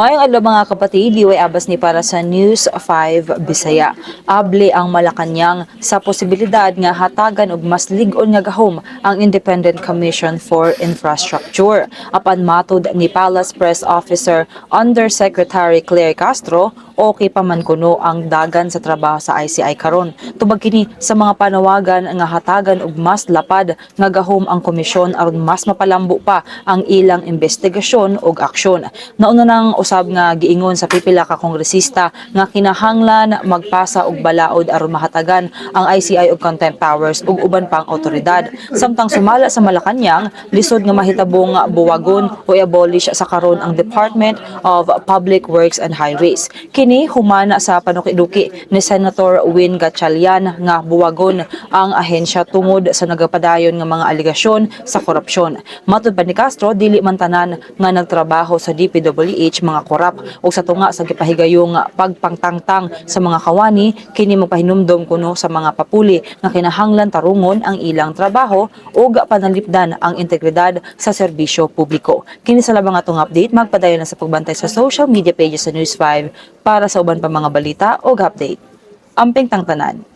Mayong adlaw mga kapatid, liway abas ni para sa News 5 Bisaya. Able ang Malacanang sa posibilidad nga hatagan og mas lig-on nga gahom ang Independent Commission for Infrastructure. Apan matud ni Palace Press Officer Undersecretary Claire Castro, okay pa man kuno ang dagan sa trabaho sa ICI karon. Tubag kini sa mga panawagan nga hatagan og mas lapad nga gahom ang komisyon aron mas mapalambo pa ang ilang investigasyon ug aksyon. Nauna nang usab nga giingon sa pipila ka kongresista nga kinahanglan magpasa og balaod aron mahatagan ang ICI og contempt powers ug uban pang otoridad. Samtang sumala sa Malacanang, lisod nga mahitabong buwagon o i-abolish sa karon ang Department of Public Works and Highways. Kini humana sa panukiduki ni Senator Win Gatchalian nga buwagon ang ahensya tungod sa nagapadayon nga mga aligasyon sa korupsyon. Matud pa ni Castro, dili man tanan nga nagtrabaho sa DPWH mga korap o sa tunga sa gipahigayong pagpangtangtang sa mga kawani kini magpahinumdom kuno sa mga papuli nga kinahanglan tarungon ang ilang trabaho ug panalipdan ang integridad sa serbisyo publiko. Kini sa labang atong update magpadayon na sa pagbantay sa social media pages sa News 5 para sa uban pa mga balita ug update. Amping tangtanan.